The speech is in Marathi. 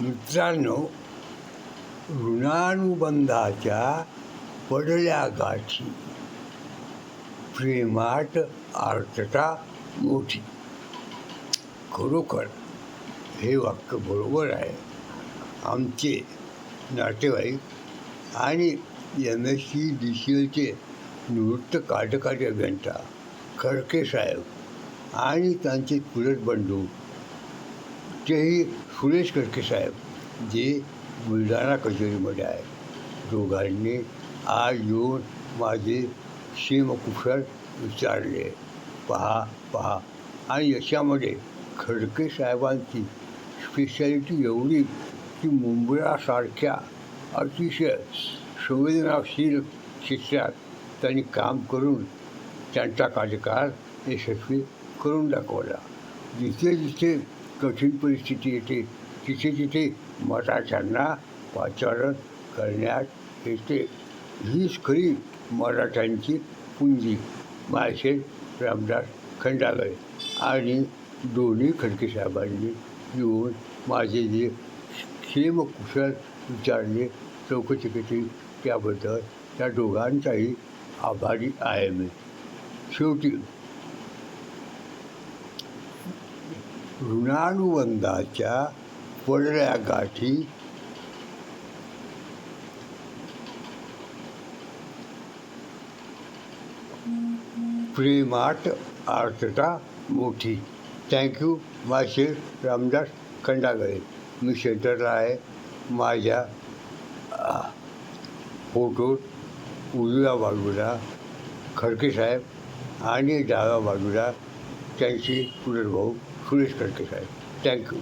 मित्रांनो ऋणानुबंधाच्या पडल्या गाठी प्रेमात आर्तता मोठी. खरोखर हे वाक्य बरोबर आहे. आमचे नातेवाईक आणि M S C D C एलचे निवृत्त कार्यकारी अभियंता खडके साहेब आणि त्यांचे चुलत तेही सुरेश खडके साहेब जे बुलढाणा कचेरीमध्ये आहे दोघांनी आज येऊन माझे सीमकुशल विचारले. पहा पहा. आणि याच्यामध्ये खडके साहेबांची स्पेशालिटी एवढी की मुंबईसारख्या अतिशय संवेदनाशील क्षेत्रात त्यांनी काम करून त्यांचा कार्यकाळ यशस्वी करून दाखवला. जिथे जिथे कठीण परिस्थिती येते. तिथे तिथे मराठ्यांना पाचारण करण्यात येते. हीच खरी मराठ्यांची पुंजी. माळशेठ रामदास खंडागळे आणि दोन्ही खडके साहेबांनी येऊन माझे जे क्षेमकुशल विचारले चौकशी केली त्याबद्दल त्या दोघांचाही आभारी आहे मी. शेवटी ऋणानुबंधाच्या पडल्या गाठी प्रेमात आर्तता मोठी थँक्यू माशे रामदास खंडागळे. मी सेंटरला आहे. माझ्या फोटो फोटोत उजव्या बाजूला खडके साहेब आणि डाव्या बाजूला त्यांची पुनर्भाऊ भाऊ सुरेश खडके साहेब थँक्यू